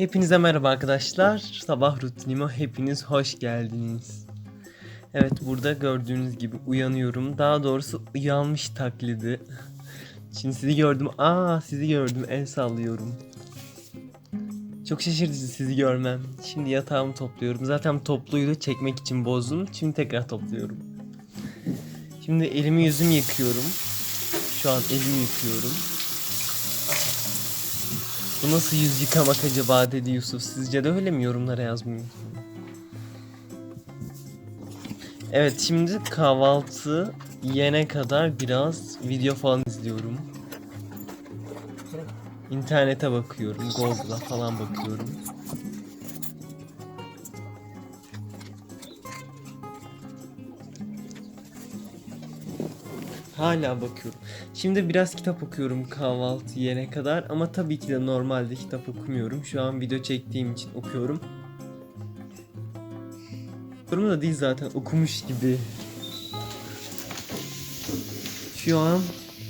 Hepinize merhaba arkadaşlar. Sabah rutinime hepiniz hoş geldiniz. Evet burada gördüğünüz gibi uyanıyorum. Daha doğrusu uyanmış taklidi. Şimdi sizi gördüm. Aa sizi gördüm. El sallıyorum. Çok şaşırtıcı sizi görmem. Şimdi yatağımı topluyorum. Zaten topluydu çekmek için bozdum. Şimdi tekrar topluyorum. Şimdi elimi yüzümü yıkıyorum. Şu an elimi yıkıyorum. Bu nasıl yüz yıkamak acaba dedi Yusuf. Sizce de öyle mi yorumlara yazmayı unutmayın. Evet şimdi kahvaltı yene kadar biraz video falan izliyorum. İnternete bakıyorum, Google'a falan bakıyorum. Hala bakıyorum. Şimdi biraz kitap okuyorum kahvaltı yene kadar ama tabii ki de normalde kitap okumuyorum. Şu an video çektiğim için okuyorum. Okuyorum da değil zaten okumuş gibi. Şu an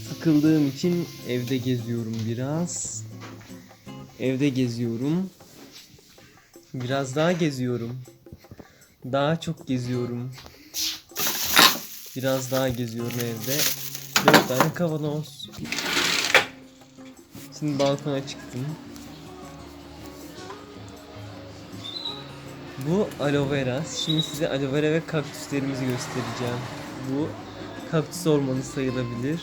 sıkıldığım için evde geziyorum biraz. Evde geziyorum. Biraz daha geziyorum. Daha çok geziyorum. Biraz daha geziyorum evde. Dört tane kavanoz. Şimdi balkona çıktım. Bu aloe vera. Şimdi size aloe vera ve kaktüslerimizi göstereceğim. Bu kaktüs ormanı sayılabilir.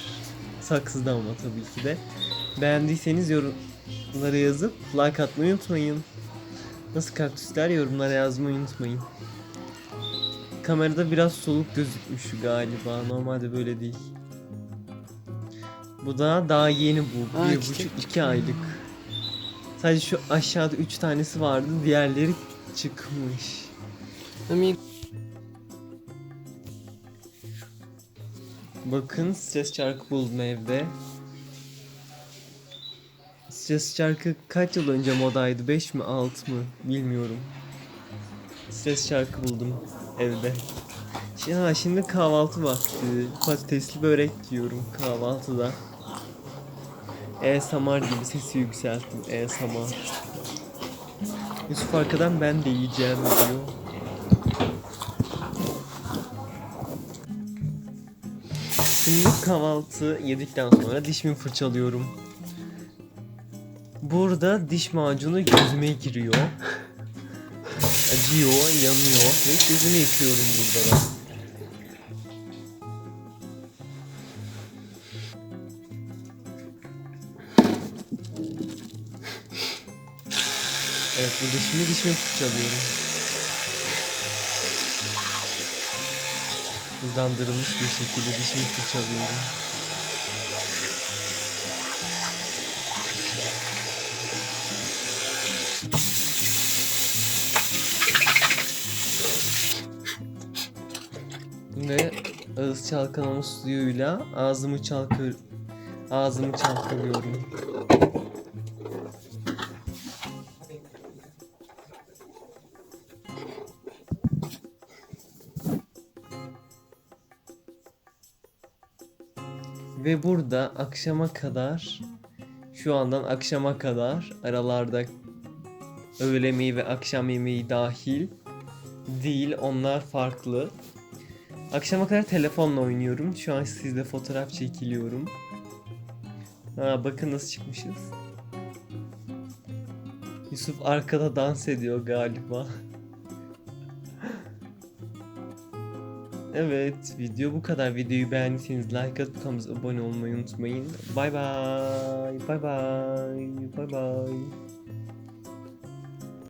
Saksıda ama tabii ki de. Beğendiyseniz yorumlara yazıp like atmayı unutmayın. Nasıl kaktüsler yorumlara yazmayı unutmayın. Kamerada biraz soluk gözükmüş galiba. Normalde böyle değil. Bu da daha yeni bu. Aa, bir çiçek buçuk iki aylık. Sadece şu aşağıda üç tanesi vardı. Diğerleri çıkmış. Bakın stres çarkı buldum evde. Stres çarkı kaç yıl önce modaydı? 5 mi 6 mı? Bilmiyorum. Stres çarkı buldum evde. Şimdi, ha, şimdi kahvaltı vakti. Patatesli börek yiyorum kahvaltıda. ASMR gibi sesi yükselttim. ASMR. Yusuf arkadan ben de yiyeceğim diyor. Şimdi kahvaltı yedikten sonra dişimi fırçalıyorum. Burada diş macunu gözüme giriyor. Acıyor, yanıyor ve gözümü yıkıyorum burada da. Evet burada şimdi dişimi fırçalıyorum. Hızlandırılmış bir şekilde dişimi fırçalıyorum. Ve ağız çalkalama suyuyla ağzımı çalkı ağzımı çalkalıyorum. Ve burada akşama kadar şu andan akşama kadar aralarda öğle yemeği ve akşam yemeği dahil değil onlar farklı. Akşama kadar telefonla oynuyorum. Şu an sizle fotoğraf çekiliyorum. Ha, bakın nasıl çıkmışız. Yusuf arkada dans ediyor galiba. Evet, video bu kadar. Videoyu beğendiyseniz like atıp kanalımıza abone olmayı unutmayın. Bay bay. Bay bay. Bay bay.